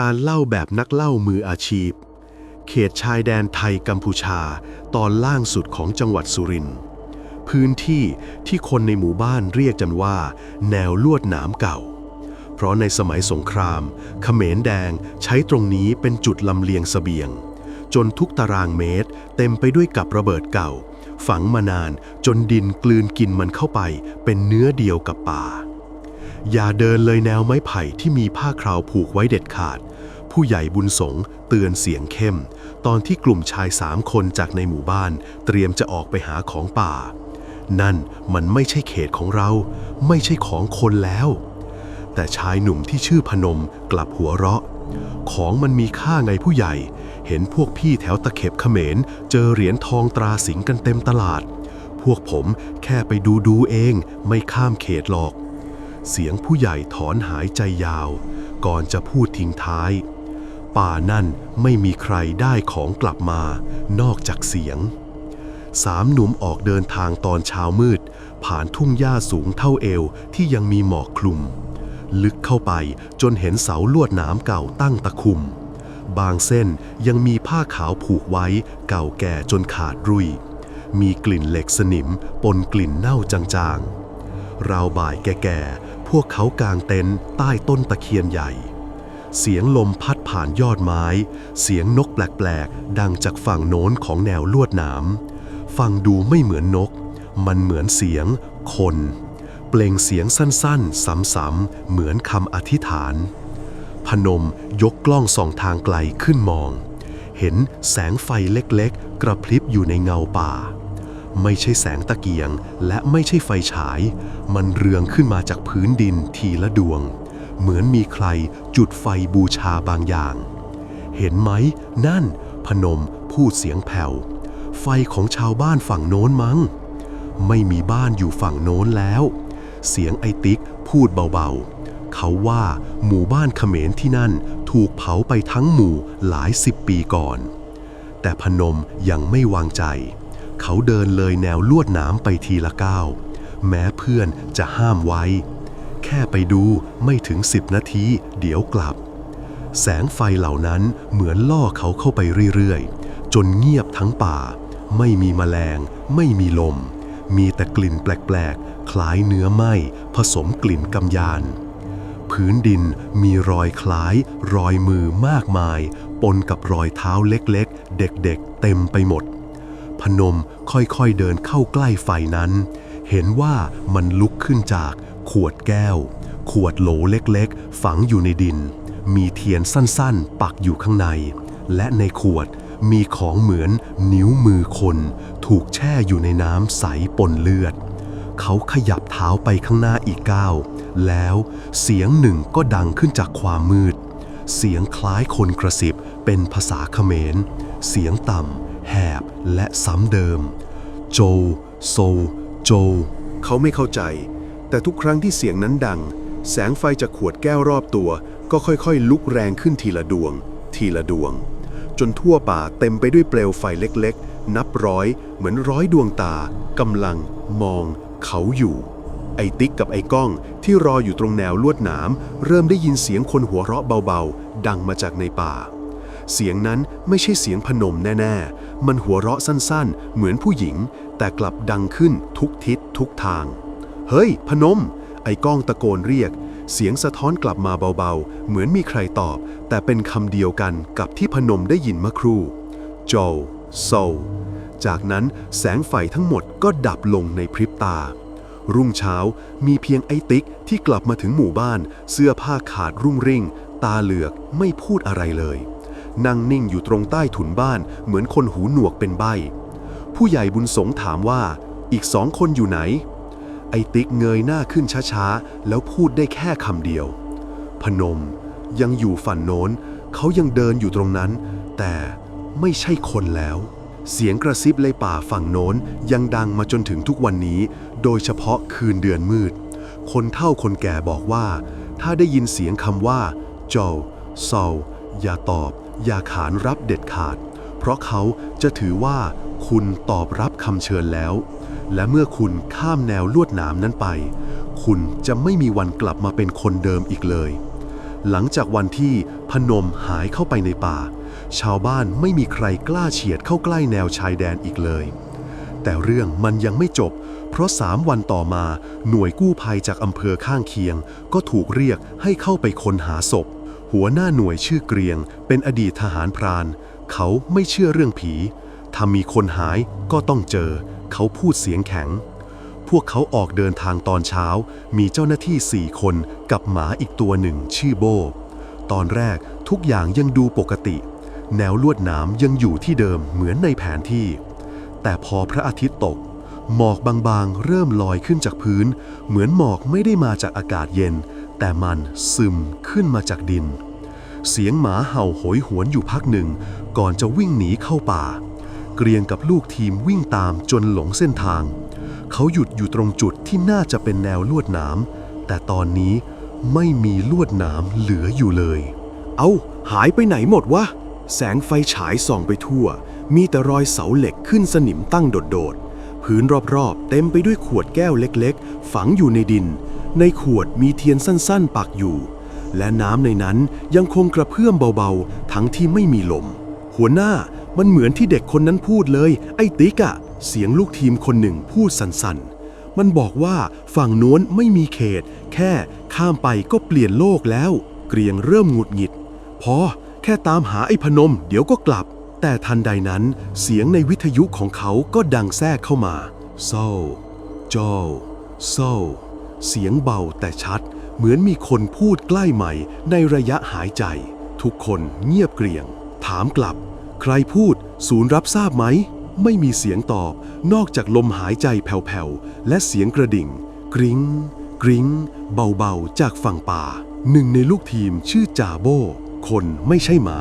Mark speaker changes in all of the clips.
Speaker 1: การเล่าแบบนักเล่ามืออาชีพ เขตชายแดนไทยกัมพูชา ตอนล่างสุดของจังหวัดสุรินทร์พื้นที่ที่คนในหมู่บ้านเรียกกันว่า แนวลวดหนามเก่า เพราะในสมัยสงครามเขมรแดงใช้ตรงนี้เป็นจุดลำเลียงเสบียง จนทุกตารางเมตร เต็มไปด้วยกับระเบิดเก่า ฝังมานานจนดินกลืนกินมันเข้าไป เป็นเนื้อเดียวกับป่า อย่าเดินเลยแนวไม้ไผ่ที่มีผ้าคราวผูกไว้เด็ดขาด ผู้ใหญ่บุญสงเตือนเสียงเข้ม ตอนที่กลุ่มชายสามคนจากในหมู่บ้าน เตรียมจะออกไปหาของป่า นั่นมันไม่ใช่เขตของเรา ไม่ใช่ของคนแล้ว แต่ชายหนุ่มที่ชื่อพนมกลับหัวเราะ ของมันมีค่าไงผู้ใหญ่ เห็นพวกพี่แถวตะเข็บเขมรเจอเหรียญทองตราสิงกันเต็มตลาดพวกผมแค่ไปดูดูเองไม่ข้ามเขตหรอก เสียงผู้ใหญ่ถอนหายใจยาว ก่อนจะพูดทิ้งท้าย ป่านั่นไม่มีใครได้ของกลับมา นอกจากเสียง สามหนุ่มออกเดินทางตอนเช้ามืด ผ่านทุ่งหญ้าสูงเท่าเอวที่ยังมีหมอกคลุม ลึกเข้าไปจนเห็นเสาลวดหนามเก่าตั้งตะคุมบางเส้นยังมีผ้าขาวผูกไว้เก่าแก่จนขาดรุ่ยมีกลิ่นเหล็กสนิมปนกลิ่นเน่าจางๆ ราวบ่ายแก่ วกเขากางเต็นท์ใต้ต้นตะเคียนใหญ่ เสียงลมพัดผ่านยอดไม้ เสียงนกแปลกๆ ดังจากฝั่งโน้นของแนวลวดหนามฟังดูไม่เหมือนนก มันเหมือนเสียง คน เปล่งเสียงสั้นๆ ซ้ำๆ เหมือนคำอธิษฐาน พนมยกกล้องส่องทางไกลขึ้นมอง เห็นแสงไฟเล็กๆ กระพริบอยู่ในเงาป่า ไม่ใช่แสงตะเกียง และไม่ใช่ไฟฉาย มันเรืองขึ้นมาจากพื้นดินทีละดวง เหมือนมีใครจุดไฟบูชาบางอย่าง เห็นไหม นั่น พนมพูดเสียงแผ่ว ไฟของชาวบ้านฝั่งโน้นมั้ง ไม่มีบ้านอยู่ฝั่งโน้นแล้ว เสียงไอติ๊กพูดเบาๆ เขาว่าหมู่บ้านเขมรที่นั่นถูกเผาไปทั้งหมู่หลายสิบปีก่อน แต่พนมยังไม่วางใจ เขาเดินเลยแนวลวดหนามไปทีละก้าวแม้เพื่อนจะห้ามไว้ แค่ไปดูไม่ถึงสิบนาทีเดี๋ยวกลับ แสงไฟเหล่านั้นเหมือนล่อเขาเข้าไปเรื่อยๆ จนเงียบทั้งป่า ไม่มีแมลง ไม่มีลม มีแต่กลิ่นแปลกๆ คล้ายเนื้อไหม้ผสมกลิ่นกำยานพื้นดินมีรอยคล้าย รอยมือมากมาย ปนกับรอยเท้าเล็กๆ เด็กๆ เต็มไปหมด พนมค่อยๆเดินเข้าใกล้ไฟนั้น เห็นว่ามันลุกขึ้นจากขวดแก้ว ขวดโหลเล็กๆ ฝังอยู่ในดิน มีเทียนสั้นๆ ปักอยู่ข้างใน และในขวดมีของเหมือนนิ้วมือคน ถูกแช่อยู่ในน้ำใสปนเลือด เขาขยับเท้าไปข้างหน้าอีกก้าวแล้วเสียงหนึ่งก็ดังขึ้นจากความมืด เสียงคล้ายคนกระซิบเป็นภาษาเขมร เสียงต่ำ แหบและซ้ำเดิม โจ โซ โจ
Speaker 2: เขาไม่เข้าใจ แต่ทุกครั้งที่เสียงนั้นดัง แสงไฟจากขวดแก้วรอบตัว ก็ค่อยๆ ลุกแรงขึ้นทีละดวง ทีละดวง จนทั่วป่าเต็มไปด้วยเปลวไฟเล็กๆ นับร้อยเหมือนร้อยดวงตากำลัง มอง เขาอยู่ ไอ้ติ๊กกับไอ้ก้องที่รออยู่ตรงแนวลวดหนามเริ่มได้ยินเสียงคนหัวเราะเบาๆ ดังมาจากในป่า เสียงนั้นไม่ใช่เสียงพนมแน่ๆ มันหัวเราะสั้นๆ เหมือนผู้หญิง แต่กลับดังขึ้นทุกทิศทุกทาง เฮ้ย พนม ไอ้ก้องตะโกนเรียก เสียงสะท้อนกลับมาเบาๆ เหมือนมีใครตอบ แต่เป็นคำเดียวกันกับที่พนมได้ยินเมื่อครู่โจโซจากนั้นแสงไฟทั้งหมดก็ดับลงในพริบตา รุ่งเช้ามีเพียงไอ้ติ๊กที่กลับมาถึงหมู่บ้าน เสื้อผ้าขาดรุ่งริ่ง ตาเหลือกไม่พูดอะไรเลย นั่งนิ่งอยู่ตรงใต้ถุนบ้านเหมือนคนหูหนวกเป็นใบ ผู้ใหญ่บุญสงถามว่า อีกสองคนอยู่ไหน ไอติ๊กเงยหน้าขึ้นช้าๆ แล้วพูดได้แค่คำเดียว พนมยังอยู่ฝั่งโน้น เขายังเดินอยู่ตรงนั้น แต่ไม่ใช่คนแล้ว เสียงกระซิบในป่าฝั่งโน้นยังดังมาจนถึงทุกวันนี้ โดยเฉพาะคืนเดือนมืด คนเฒ่าคนแก่บอกว่า ถ้าได้ยินเสียงคำว่าโจโซอย่าตอบ อย่าขานรับเด็ดขาด เพราะเขาจะถือว่าคุณตอบรับคำเชิญแล้ว และเมื่อคุณข้ามแนวลวดหนามนั้นไป คุณจะไม่มีวันกลับมาเป็นคนเดิมอีกเลย
Speaker 1: หลังจากวันที่พนมหายเข้าไปในป่า ชาวบ้านไม่มีใครกล้าเฉียดเข้าใกล้แนวชายแดนอีกเลยแต่เรื่องมันยังไม่จบ เพราะสามวันต่อมา หน่วยกู้ภัยจากอำเภอข้างเคียง ก็ถูกเรียกให้เข้าไปค้นหาศพ หัวหน้าหน่วยชื่อเกรียง เป็นอดีตทหารพราน เขาไม่เชื่อเรื่องผี ถ้ามีคนหายก็ต้องเจอ เขาพูดเสียงแข็ง พวกเขาออกเดินทางตอนเช้า มีเจ้าหน้าที่สี่คนกับหมาอีกตัวหนึ่งชื่อโบ ตอนแรกทุกอย่างยังดูปกติ แนวลวดหนามยังอยู่ที่เดิมเหมือนในแผนที่ แต่พอพระอาทิตย์ตก หมอกบางๆ เริ่มลอยขึ้นจากพื้น เหมือนหมอกไม่ได้มาจากอากาศเย็น แต่มันซึมขึ้นมาจากดิน เสียงหมาเห่าโหยหวนอยู่พักหนึ่ง ก่อนจะวิ่งหนีเข้าป่า เกรียงกับลูกทีมวิ่งตามจนหลงเส้นทาง เขาหยุดอยู่ตรงจุดที่น่าจะเป็นแนวลวดหนามแต่ตอนนี้ไม่มีลวดหนามเหลืออยู่เลย
Speaker 2: เอาหายไปไหนหมดวะ แสงไฟฉายส่องไปทั่ว มีแต่รอยเสาเหล็กขึ้นสนิมตั้งโดดๆ พื้นรอบๆ เต็มไปด้วยขวดแก้วเล็กๆ ฝังอยู่ในดิน ในขวดมีเทียนสั้นๆ ปักอยู่ และน้ำในนั้นยังคงกระเพื่อมเบาๆ ทั้งที่ไม่มีลม หัวหน้ามันเหมือนที่เด็กคนนั้นพูดเลย ไอ้ติ๊กอะเสียงลูกทีมคนหนึ่งพูดสั่นๆ มันบอกว่าฝั่งโน้นไม่มีเขต แค่ข้ามไปก็เปลี่ยนโลกแล้ว เกรียงเริ่มหงุดหงิด พอแค่ตามหาไอ้พนม เดี๋ยวก็กลับ แต่ทันใดนั้นเสียงในวิทยุของเขาก็ดังแทรกเข้ามาโซโจ้โซ เสียงเบาแต่ชัด เหมือนมีคนพูดใกล้ใหม่ในระยะหายใจ ทุกคนเงียบเกรียง ถามกลับ ใครพูด ศูนย์รับทราบไหม ไม่มีเสียงตอบ นอกจากลมหายใจแผ่วๆ และเสียงกระดิ่ง กริง้ง กริ้ง เบาๆ จากฝั่งป่า หนึ่งในลูกทีมชื่อจาโบ คนไม่ใช่หมา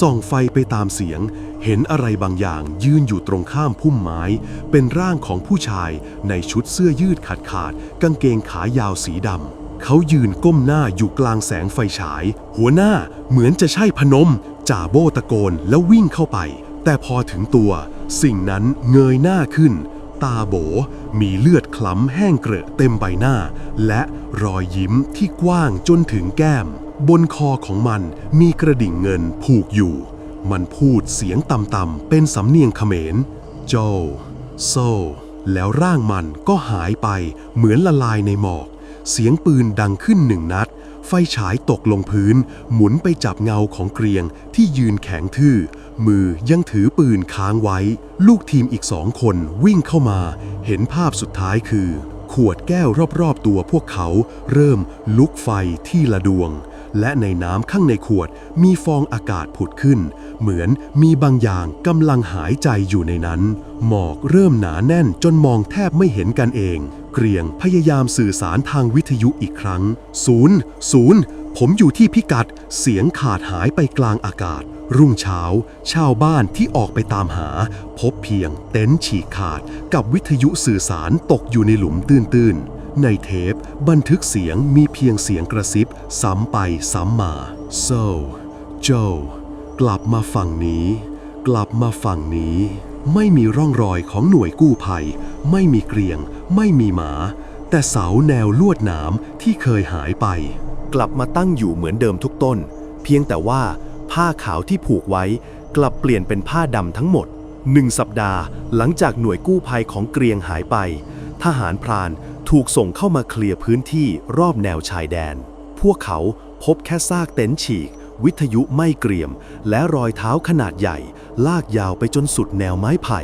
Speaker 2: ส่องไฟไปตามเสียง เห็นอะไรบางอย่างยืนอยู่ตรงข้ามพุ่มไม้ เป็นร่างของผู้ชายในชุดเสื้อยืดขาดขาด กางเกงขายาวสีดำ เขายืนก้มหน้าอยู่กลางแสงไฟฉาย หัวหน้าเหมือนจะใช่พนม จ่าโบตะโกนแล้ววิ่งเข้าไป แต่พอถึงตัว สิ่งนั้นเงยหน้าขึ้น ตาโบ มีเลือดคล้ำแห้งเกรอะเต็มใบหน้า และรอยยิ้มที่กว้างจนถึงแก้ม บนคอของมันมีกระดิ่งเงินผูกอยู่ มันพูดเสียงต่ำๆเป็นสำเนียงเขมรโจโซ แล้วร่างมันก็หายไปเหมือนละลายในหมอก เสียงปืนดังขึ้นหนึ่งนัด ไฟฉายตกลงพื้น หมุนไปจับเงาของเกรียงที่ยืนแข็งทื่อ มือยังถือปืนค้างไว้ ลูกทีมอีกสองคนวิ่งเข้ามา เห็นภาพสุดท้ายคือ ขวดแก้วรอบๆตัวพวกเขาเริ่มลุกไฟที่ละดวง และในน้ำข้างในขวดมีฟองอากาศผุดขึ้น เหมือนมีบางอย่างกำลังหายใจอยู่ในนั้น หมอกเริ่มหนาแน่นจนมองแทบไม่เห็นกันเอง เกรียงพยายามสื่อสารทางวิทยุอีกครั้งศูนย์ศูนย์ผมอยู่ที่พิกัด เสียงขาดหายไปกลางอากาศ รุ่งเช้า ชาวบ้านที่ออกไปตามหา พบเพียงเต็นท์ฉีกขาด กับวิทยุสื่อสารตกอยู่ในหลุมตื้นๆ ในเทปบันทึกเสียงมีเพียงเสียงกระซิบ ซ้ำไปซ้ำมา so Joe กลับมาฝั่งนี้ กลับมาฝั่งนี้ ไม่มีร่องรอยของหน่วยกู้ภัย ไม่มีเกรียง ไม่มีหมา แต่เสาแนวลวดหนามที่เคยหายไป
Speaker 3: กลับมาตั้งอยู่เหมือนเดิมทุกต้น เพียงแต่ว่าผ้าขาวที่ผูกไว้ กลับเปลี่ยนเป็นผ้าดำทั้งหมดหนึ่งสัปดาห์หลังจากหน่วยกู้ภัยของเกรียงหายไป ทหารพราน ถูกส่งเข้ามาเคลียร์พื้นที่รอบแนวชายแดน พวกเขาพบแค่ซากเต็นท์ฉีก วิทยุไม่เกรียม และรอยเท้าขนาดใหญ่ ลากยาวไปจนสุดแนวไม้ไผ่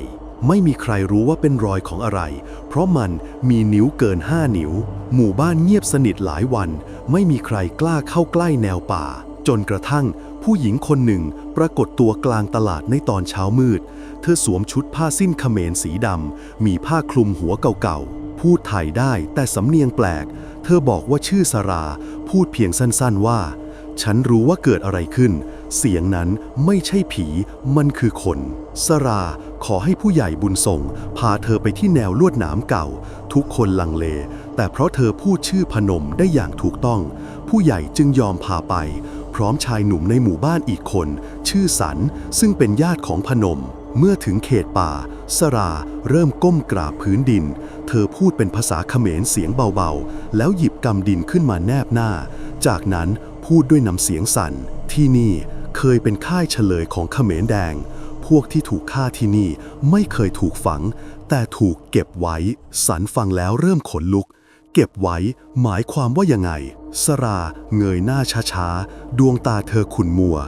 Speaker 3: ไม่มีใครรู้ว่าเป็นรอยของอะไร เพราะมันมีนิ้วเกิน5นิ้ว หมู่บ้านเงียบสนิทหลายวัน ไม่มีใครกล้าเข้าใกล้แนวป่า จนกระทั่งผู้หญิงคนหนึ่งปรากฏตัวกลางตลาดในตอนเช้ามืด เธอสวมชุดผ้าสิ้นเขมรสีดำ มีผ้าคลุมหัวเก่าๆ พูดไทยได้แต่สำเนียงแปลก เธอบอกว่าชื่อสรา พูดเพียงสั้นๆว่า ฉันรู้ว่าเกิดอะไรขึ้น เสียงนั้นไม่ใช่ผี มันคือคน สราขอให้ผู้ใหญ่บุญส่ง พาเธอไปที่แนวลวดหนามเก่า ทุกคนลังเล แต่เพราะเธอพูดชื่อพนมได้อย่างถูกต้อง ผู้ใหญ่จึงยอมพาไป พร้อมชายหนุ่มในหมู่บ้านอีกคน ชื่อสัน ซึ่งเป็นญาติของพนม เมื่อถึงเขตป่า สราเริ่มก้มกราบพื้นดิน เธอพูดเป็นภาษาเขมรเสียงเบาๆ แล้วหยิบกำดินขึ้นมาแนบหน้า จากนั้นพูดด้วยน้ำเสียงสั่น ที่นี่เคยเป็นค่ายเฉลยของเขมรแดง พวกที่ถูกฆ่าที่นี่ไม่เคยถูกฝัง แต่ถูกเก็บไว้ สันฟังแล้วเริ่มขนลุก เก็บไว้หมายความว่ายังไง สราเงยหน้าช้าๆ ดวงตาเธอขุ่นมัว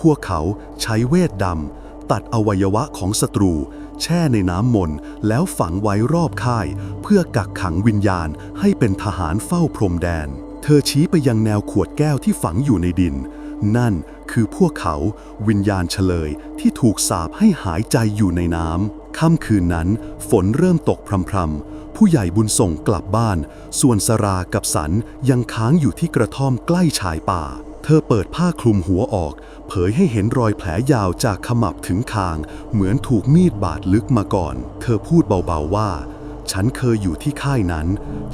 Speaker 3: พวกเขาใช้เวทดำตัดอวัยวะของศัตรู แช่ในน้ำมนต์แล้วฝังไว้รอบค่าย เพื่อกักขังวิญญาณให้เป็นทหารเฝ้าพรมแดน เธอชี้ไปยังแนวขวดแก้วที่ฝังอยู่ในดิน นั่นคือพวกเขาวิญญาณเฉลยที่ถูกสาปให้หายใจอยู่ในน้ำค่ำคืนนั้น ฝนเริ่มตกพรำๆ ผู้ใหญ่บุญส่งกลับบ้าน ส่วนสรากับสันยังค้างอยู่ที่กระท่อมใกล้ชายป่า เธอเปิดผ้าคลุมหัวออก เผยให้เห็นรอยแผลยาวจากขมับถึงคาง เหมือนถูกมีดบาดลึกมาก่อน เธอพูดเบาๆว่า ฉันเคยอยู่ที่ค่ายนั้น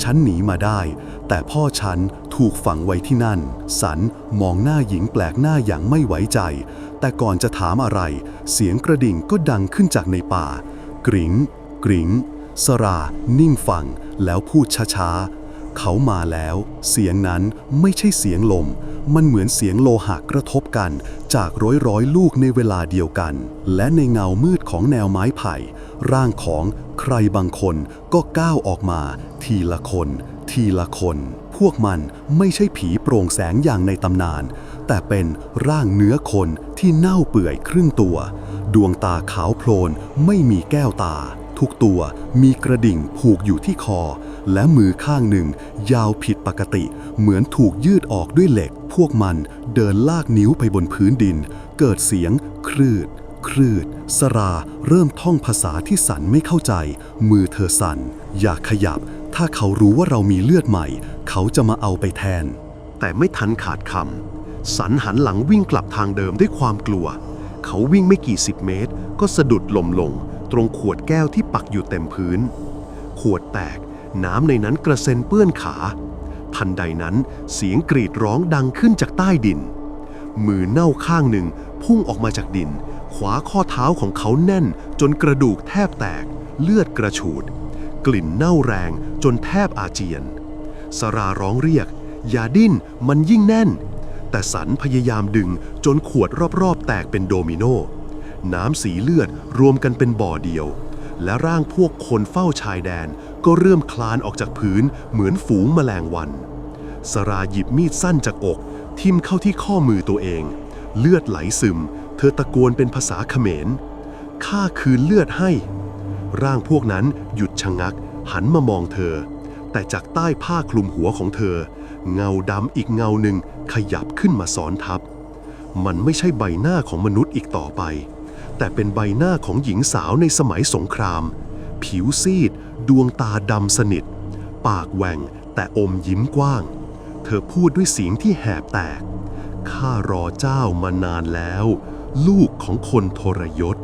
Speaker 3: ฉันหนีมาได้ แต่พ่อฉันถูกฝังไว้ที่นั่น สันมองหน้าหญิงแปลกหน้าอย่างไม่ไว้ใจ แต่ก่อนจะถามอะไร เสียงกระดิ่งก็ดังขึ้นจากในป่า กริงกริ๋งสรานิ่งฟังแล้วพูดช้าๆ เขามาแล้ว เสียงนั้นไม่ใช่เสียงลม มันเหมือนเสียงโลหะกระทบกันจากร้อยร้อยลูกในเวลาเดียวกัน และในเงามืดของแนวไม้ไผ่ ร่างของใครบางคนก็ก้าวออกมา ทีละคน ทีละคน พวกมันไม่ใช่ผีโปร่งแสงอย่างในตำนาน แต่เป็นร่างเนื้อคนที่เน่าเปื่อยครึ่งตัว ดวงตาขาวโพลนไม่มีแก้วตา ทุกตัวมีกระดิ่งผูกอยู่ที่คอ และมือข้างหนึ่ง ยาวผิดปกติ เหมือนถูกยืดออกด้วยเหล็ก พวกมันเดินลากนิ้วไปบนพื้นดิน เกิดเสียง ครืด ครืด สราเริ่มท่องภาษาที่สันไม่เข้าใจ มือเธอสั่น อย่าขยับ ถ้าเขารู้ว่าเรามีเลือดใหม่ เขาจะมาเอาไปแทน
Speaker 1: แต่ไม่ทันขาดคำสันหันหลังวิ่งกลับทางเดิมด้วยความกลัว เขาวิ่งไม่กี่สิบเมตร ก็สะดุดลมลง ตรงขวดแก้วที่ปักอยู่เต็มพื้น ขวดแตก น้ำในนั้นกระเซ็นเปื้อนขา ทันใดนั้นเสียงกรีดร้องดังขึ้นจากใต้ดิน มือเน่าข้างหนึ่งพุ่งออกมาจากดิน ขวาข้อเท้าของเขาแน่น จนกระดูกแทบแตก เลือดกระฉูด กลิ่นเน่าแรงจนแทบอาเจียน สราร้องเรียก อย่าดิ้นมันยิ่งแน่น แต่สันพยายามดึงจนขวดรอบๆ แตกเป็นโดมิโน น้ำสีเลือดรวมกันเป็นบ่อเดียว และร่างพวกคนเฝ้าชายแดน ก็เริ่มคลานออกจากพื้นเหมือนฝูงแมลงวัน สราหยิบมีดสั้นจากอก ทิ่มเข้าที่ข้อมือตัวเอง เลือดไหลซึม เธอตะโกนเป็นภาษาเขมรข้าคืนเลือดให้ ร่างพวกนั้นหยุดชะงัก หันมามองเธอ แต่จากใต้ผ้าคลุมหัวของเธอ เงาดำอีกเงาหนึ่งขยับขึ้นมาซ้อนทับ มันไม่ใช่ใบหน้าของมนุษย์อีกต่อไป แต่เป็นใบหน้าของหญิงสาวในสมัยสงคราม ผิวซีด ดวงตาดำสนิท ปากแหว่งแต่อมยิ้มกว้าง เธอพูดด้วยเสียงที่แหบแตก ข้ารอเจ้ามานานแล้ว ลูกของคนทรยศ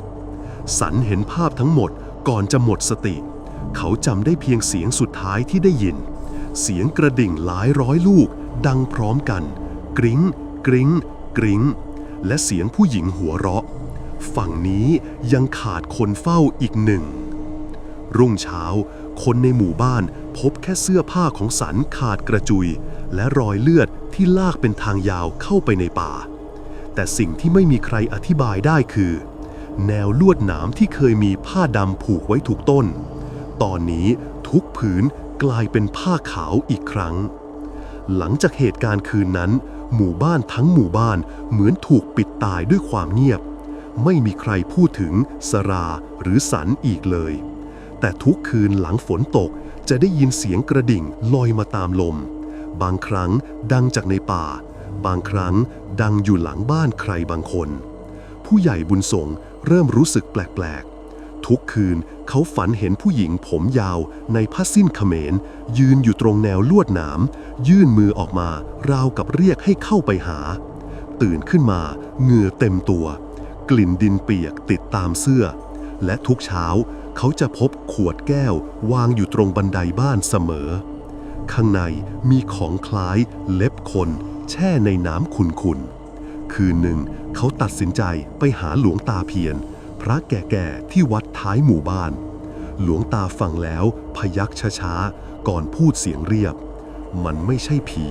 Speaker 1: สันเห็นภาพทั้งหมดก่อนจะหมดสติ เขาจำได้เพียงเสียงสุดท้ายที่ได้ยิน เสียงกระดิ่งหลายร้อยลูกดังพร้อมกัน กริ้ง กริ้ง กริ้ง และเสียงผู้หญิงหัวเราะ ฝั่งนี้ยังขาดคนเฝ้าอีกหนึ่ง รุ่งเช้า คนในหมู่บ้านพบแค่เสื้อผ้าของสันขาดกระจุย และรอยเลือดที่ลากเป็นทางยาวเข้าไปในป่า แต่สิ่งที่ไม่มีใครอธิบายได้คือ แนวลวดหนามที่เคยมีผ้าดำผูกไว้ถูกต้น ตอนนี้ทุกผืนกลายเป็นผ้าขาวอีกครั้ง หลังจากเหตุการณ์คืนนั้น หมู่บ้านทั้งหมู่บ้านเหมือนถูกปิดตายด้วยความเงียบ ไม่มีใครพูดถึงสราหรือสันอีกเลย แต่ทุกคืนหลังฝนตกจะได้ยินเสียงกระดิ่งลอยมาตามลม บางครั้งดังจากในป่า บางครั้งดังอยู่หลังบ้านใครบางคน ผู้ใหญ่บุญส่งเริ่มรู้สึกแปลกๆ ทุกคืนเขาฝันเห็นผู้หญิงผมยาวในผ้าสิ้นเขมร ยืนอยู่ตรงแนวลวดหนาม ยื่นมือออกมาราวกับเรียกให้เข้าไปหา ตื่นขึ้นมาเหงื่อเต็มตัว กลิ่นดินเปียกติดตามเสื้อ และทุกเช้าเขาจะพบขวดแก้ววางอยู่ตรงบันไดบ้านเสมอ ข้างในมีของคล้ายเล็บคนแช่ในน้ำขุนๆ คืนหนึ่งเขาตัดสินใจไปหาหลวงตาเพียรพระแก่ๆที่วัดท้ายหมู่บ้าน หลวงตาฟังแล้วพยักช้าๆ ก่อนพูดเสียงเรียบ มันไม่ใช่ผี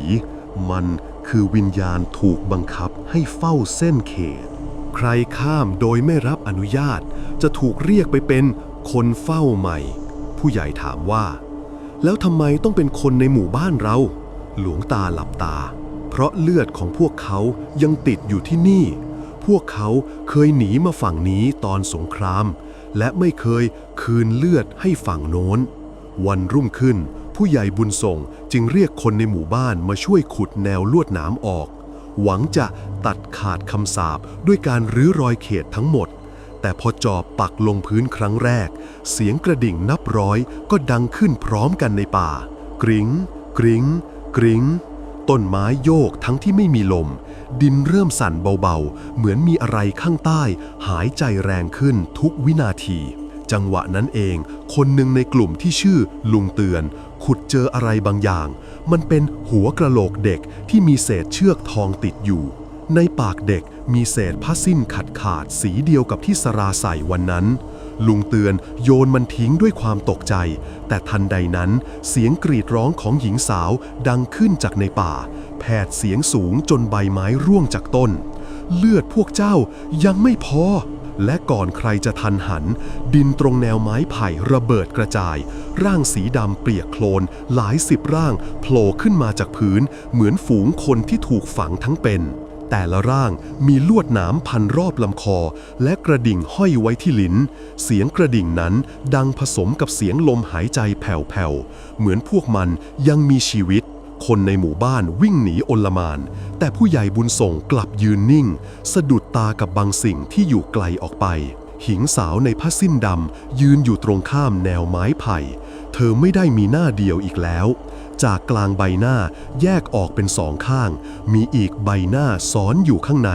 Speaker 1: มันคือวิญญาณถูกบังคับให้เฝ้าเส้นเขต
Speaker 3: ใครข้ามโดยไม่รับอนุญาต จะถูกเรียกไปเป็นคนเฝ้าใหม่ ผู้ใหญ่ถามว่า แล้วทำไมต้องเป็นคนในหมู่บ้านเรา หลวงตาหลับตา เพราะเลือดของพวกเขายังติดอยู่ที่นี่ พวกเขาเคยหนีมาฝั่งนี้ตอนสงคราม และไม่เคยคืนเลือดให้ฝั่งโน้น วันรุ่งขึ้น ผู้ใหญ่บุญส่งจึงเรียกคนในหมู่บ้านมาช่วยขุดแนวลวดหนามออก หวังจะตัดขาดคำสาปด้วยการรื้อรอยเขตทั้งหมด แต่พอจอบปักลงพื้นครั้งแรก เสียงกระดิ่งนับร้อยก็ดังขึ้นพร้อมกันในป่า กริง้งกริง้งกริง้งต้นไม้โยกทั้งที่ไม่มีลม ดินเริ่มสั่นเบาๆ เหมือนมีอะไรข้างใต้ หายใจแรงขึ้นทุกวินาที จังหวะนั้นเอง คนหนึ่งในกลุ่มที่ชื่อลุงเตือน ขุดเจออะไรบางอย่าง มันเป็นหัวกระโหลกเด็กที่มีเศษเชือกทองติดอยู่ ในปากเด็กมีเศษผ้าสิ้นขาดขาดสีเดียวกับที่สราใส่วันนั้น ลุงเตือนโยนมันทิ้งด้วยความตกใจ แต่ทันใดนั้นเสียงกรีดร้องของหญิงสาวดังขึ้นจากในป่า แผดเสียงสูงจนใบไม้ร่วงจากต้น เลือดพวกเจ้ายังไม่พอ และก่อนใครจะทันหัน ดินตรงแนวไม้ไผ่ระเบิดกระจาย ร่างสีดำเปียกโคลน หลายสิบร่างโผล่ขึ้นมาจากพื้น เหมือนฝูงคนที่ถูกฝังทั้งเป็น แต่ละร่างมีลวดหนามพันรอบลำคอ และกระดิ่งห้อยไว้ที่ลิ้น เสียงกระดิ่งนั้นดังผสมกับเสียงลมหายใจแผ่วๆ เหมือนพวกมันยังมีชีวิต คนในหมู่บ้านวิ่งหนีอลมาน แต่ผู้ใหญ่บุญส่งกลับยืนนิ่ง สะดุดตากับบางสิ่งที่อยู่ไกลออกไป หญิงสาวในผ้าสิ้นดำยืนอยู่ตรงข้ามแนวไม้ไผ่ เธอไม่ได้มีหน้าเดียวอีกแล้ว จากกลางใบหน้าแยกออกเป็นสองข้าง มีอีกใบหน้าซ้อนอยู่ข้างใน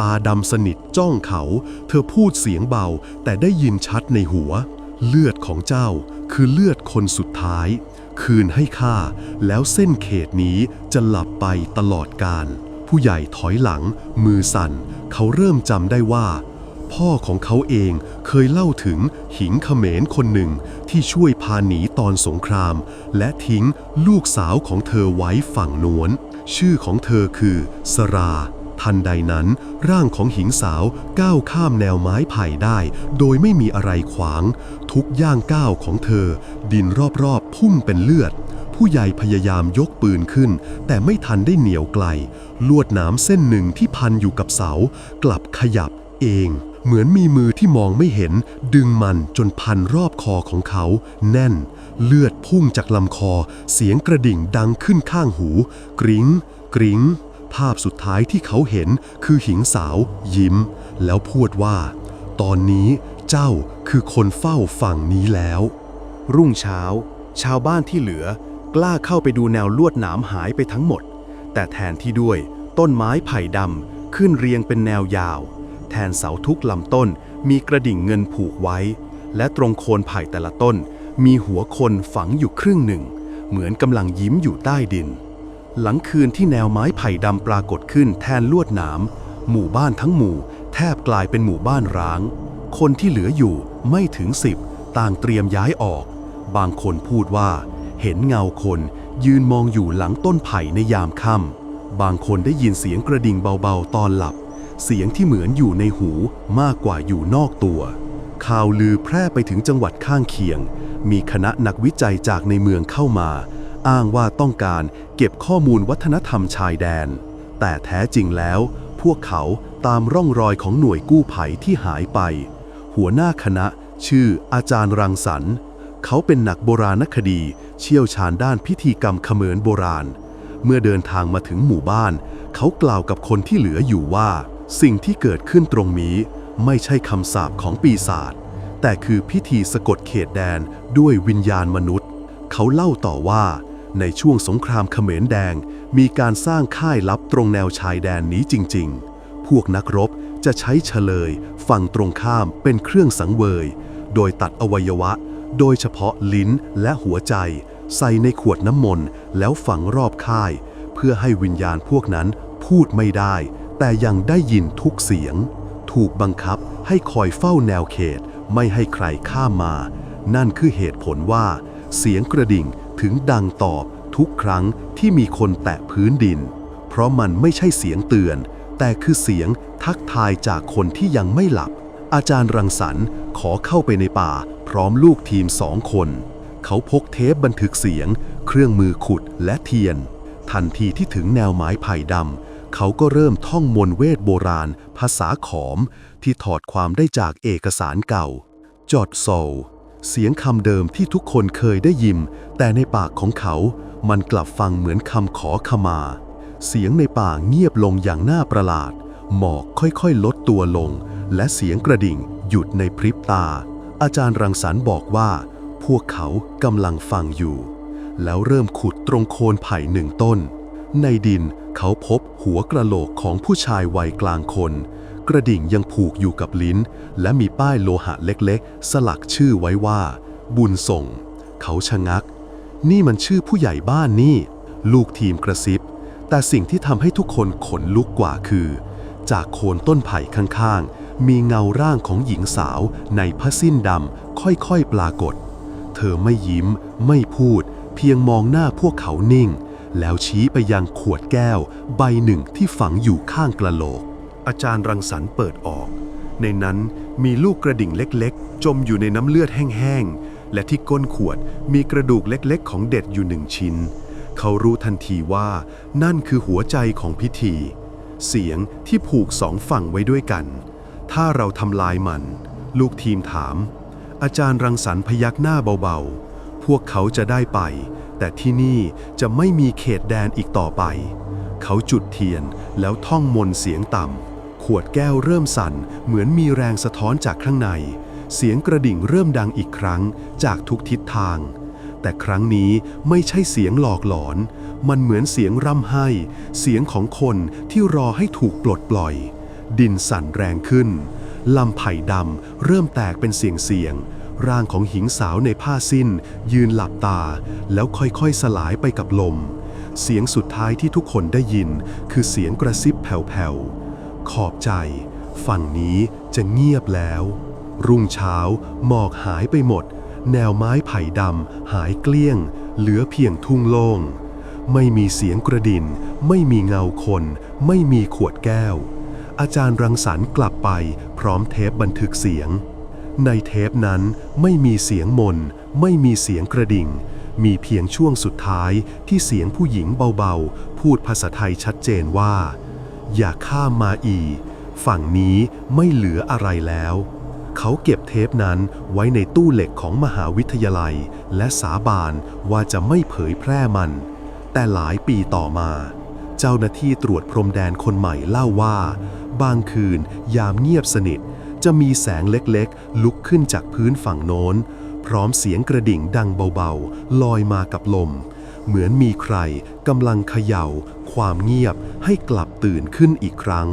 Speaker 3: ตาดำสนิทจ้องเขา เธอพูดเสียงเบาแต่ได้ยินชัดในหัว เลือดของเจ้าคือเลือดคนสุดท้าย คืนให้ข้า แล้วเส้นเขตนี้จะหลับไปตลอดกาลผู้ใหญ่ถอยหลัง มือสั่น เขาเริ่มจำได้ว่า พ่อของเขาเองเคยเล่าถึงหิงเขมรคนหนึ่งที่ช่วยพาหนีตอนสงคราม และทิ้งลูกสาวของเธอไว้ฝั่งน้นชื่อของเธอคือสราทันใดนั้น ร่างของหญิงสาวก้าวข้ามแนวไม้ไผ่ได้ โดยไม่มีอะไรขวาง ทุกย่างก้าวของเธอ ดินรอบๆ พุ่งเป็นเลือด ผู้ใหญ่พยายามยกปืนขึ้น แต่ไม่ทันได้เหนียวไกล ลวดหนามเส้นหนึ่งที่พันอยู่กับเสา กลับขยับเอง เหมือนมีมือที่มองไม่เห็น ดึงมันจนพันรอบคอของเขา แน่น เลือดพุ่งจากลำคอ เสียงกระดิ่งดังขึ้นข้างหู กริง้ง กริง้งภาพสุดท้ายที่เขาเห็นคือหญิงสาว ยิ้ม แล้วพูดว่า ตอนนี้เจ้าคือคนเฝ้าฝั่งนี้แล้ว รุ่งเช้า ชาวบ้านที่เหลือกล้าเข้าไปดูแนวลวดหนามหายไปทั้งหมด แต่แทนที่ด้วยต้นไม้ไผ่ดำขึ้นเรียงเป็นแนวยาว แทนเสาทุกลำต้นมีกระดิ่งเงินผูกไว้ และตรงโคนไผ่แต่ละต้น มีหัวคนฝังอยู่ครึ่งหนึ่ง เหมือนกำลังยิ้มอยู่ใต้ดิน หลังคืนที่แนวไม้ไผ่ดำปรากฏขึ้นแทนลวดหนามหมู่บ้านทั้งหมู่ แทบกลายเป็นหมู่บ้านร้าง คนที่เหลืออยู่ไม่ถึงสิบต่างเตรียมย้ายออก บางคนพูดว่า เห็นเงาคนยืนมองอยู่หลังต้นไผ่ในยามค่ำบางคนได้ยินเสียงกระดิ่งเบาๆตอนหลับ เสียงที่เหมือนอยู่ในหูมากกว่าอยู่นอกตัว ข่าวลือแพร่ไปถึงจังหวัดข้างเคียง มีคณะนักวิจัยจากในเมืองเข้ามา อ้างว่าต้องการเก็บข้อมูลวัฒนธรรมชายแดน แต่แท้จริงแล้ว พวกเขาตามร่องรอยของหน่วยกู้ภัยที่หายไป หัวหน้าคณะชื่ออาจารย์รังสรรค์ เขาเป็นนักโบราณคดี เชี่ยวชาญด้านพิธีกรรมเขมรโบราณ เมื่อเดินทางมาถึงหมู่บ้าน เขากล่าวกับคนที่เหลืออยู่ว่า สิ่งที่เกิดขึ้นตรงนี้ไม่ใช่คำสาปของปีศาจแต่คือพิธีสะกดเขตแดนด้วยวิญญาณมนุษย์ เขาเล่าต่อว่า ในช่วงสงครามเขมรแดง มีการสร้างค่ายลับตรงแนวชายแดนนี้จริง ๆ พวกนักรบจะใช้เฉลยฝั่งตรงข้ามเป็นเครื่องสังเวย โดยตัดอวัยวะ โดยเฉพาะลิ้นและหัวใจ ใส่ในขวดน้ำมนต์แล้วฝังรอบค่าย เพื่อให้วิญญาณพวกนั้นพูดไม่ได้ แต่ยังได้ยินทุกเสียง ถูกบังคับให้คอยเฝ้าแนวเขตไม่ให้ใครข้ามมา นั่นคือเหตุผลว่า เสียงกระดิ่งถึงดังตอบทุกครั้งที่มีคนแตะพื้นดิน
Speaker 1: เพราะมันไม่ใช่เสียงเตือน แต่คือเสียงทักทายจากคนที่ยังไม่หลับ อาจารย์รังสรรค์ขอเข้าไปในป่า พร้อมลูกทีมสองคน เขาพกเทปบันทึกเสียง เครื่องมือขุดและเทียน ทันทีที่ถึงแนวไม้ไผ่ดำเขาก็เริ่มท่องมนต์เวทโบราณ ภาษาขอม ที่ถอดความได้จากเอกสารเก่า จอดโซลเสียงคำเดิมที่ทุกคนเคยได้ยิน แต่ในปากของเขา มันกลับฟังเหมือนคำขอขมา เสียงในป่าเงียบลงอย่างน่าประหลาด หมอกค่อยๆ ลดตัวลง และเสียงกระดิ่งหยุดในพริบตา อาจารย์รังสรรค์บอกว่า พวกเขากำลังฟังอยู่ แล้วเริ่มขุดตรงโคนไผ่หนึ่งต้น ในดินเขาพบหัวกระโหลกของผู้ชายวัยกลางคน กระดิ่งยังผูกอยู่กับลิ้น และมีป้ายโลหะเล็กๆ สลักชื่อไว้ว่า บุญส่ง เขาชะงัก นี่มันชื่อผู้ใหญ่บ้านนี่ ลูกทีมกระซิบ แต่สิ่งที่ทำให้ทุกคนขนลุกกว่าคือ จากโคนต้นไผ่ข้างๆ มีเงาร่างของหญิงสาวในผ้าสิ้นดำค่อยๆปรากฏ เธอไม่ยิ้มไม่พูด เพียงมองหน้าพวกเขานิ่ง แล้วชี้ไปยังขวดแก้ว ใบหนึ่งที่ฝังอยู่ข้างกระโหลก
Speaker 2: อาจารย์รังสรรค์เปิดออก ในนั้นมีลูกกระดิ่งเล็กๆ จมอยู่ในน้ำเลือดแห้งๆ และที่ก้นขวดมีกระดูกเล็กๆ ของเด็ดอยู่หนึ่งชิ้น เขารู้ทันทีว่านั่นคือหัวใจของพิธี เสียงที่ผูกสองฝั่งไว้ด้วยกัน ถ้าเราทำลายมัน ลูกทีมถาม อาจารย์รังสรรค์พยักหน้าเบาๆ พวกเขาจะได้ไป แต่ที่นี่จะไม่มีเขตแดนอีกต่อไป เขาจุดเทียนแล้วท่องมนต์เสียงต่ำ ขวดแก้วเริ่มสั่นเหมือนมีแรงสะท้อนจากข้างใน เสียงกระดิ่งเริ่มดังอีกครั้งจากทุกทิศทาง แต่ครั้งนี้ไม่ใช่เสียงหลอกหลอน มันเหมือนเสียงร่ำไห้ เสียงของคนที่รอให้ถูกปลดปล่อย ดินสั่นแรงขึ้น ลำไผ่ดำเริ่มแตกเป็นเสียงเสียง ร่างของหญิงสาวในผ้าสิ้น ยืนหลับตา แล้วค่อยๆสลายไปกับลม เสียงสุดท้ายที่ทุกคนได้ยิน คือเสียงกระซิบแผ่วๆ ขอบใจ ฝั่งนี้จะเงียบแล้ว รุ่งเช้าหมอกหายไปหมด แนวไม้ไผ่ดำหายเกลี้ยง เหลือเพียงทุ่งโล่งไม่มีเสียงกระดินไม่มีเงาคน ไม่มีขวดแก้ว อาจารย์รังสรรค์กลับไปพร้อมเทปบันทึกเสียง ในเทปนั้นไม่มีเสียงมน ไม่มีเสียงกระดิ่ง มีเพียงช่วงสุดท้ายที่เสียงผู้หญิงเบาๆ พูดภาษาไทยชัดเจนว่า อย่าข้ามมาอี ฝั่งนี้ไม่เหลืออะไรแล้ว เขาเก็บเทปนั้นไว้ในตู้เหล็กของมหาวิทยาลัย และสาบานว่าจะไม่เผยแพร่มัน แต่หลายปีต่อมา เจ้าหน้าที่ตรวจพรมแดนคนใหม่เล่าว่า บางคืนยามเงียบสนิท จะมีแสงเล็กๆ ลุกขึ้นจากพื้นฝั่งโน้น พร้อมเสียงกระดิ่งดังเบาๆ ลอยมากับลม เหมือนมีใครกำลังเขย่า ความเงียบให้กลับตื่นขึ้นอีกครั้ง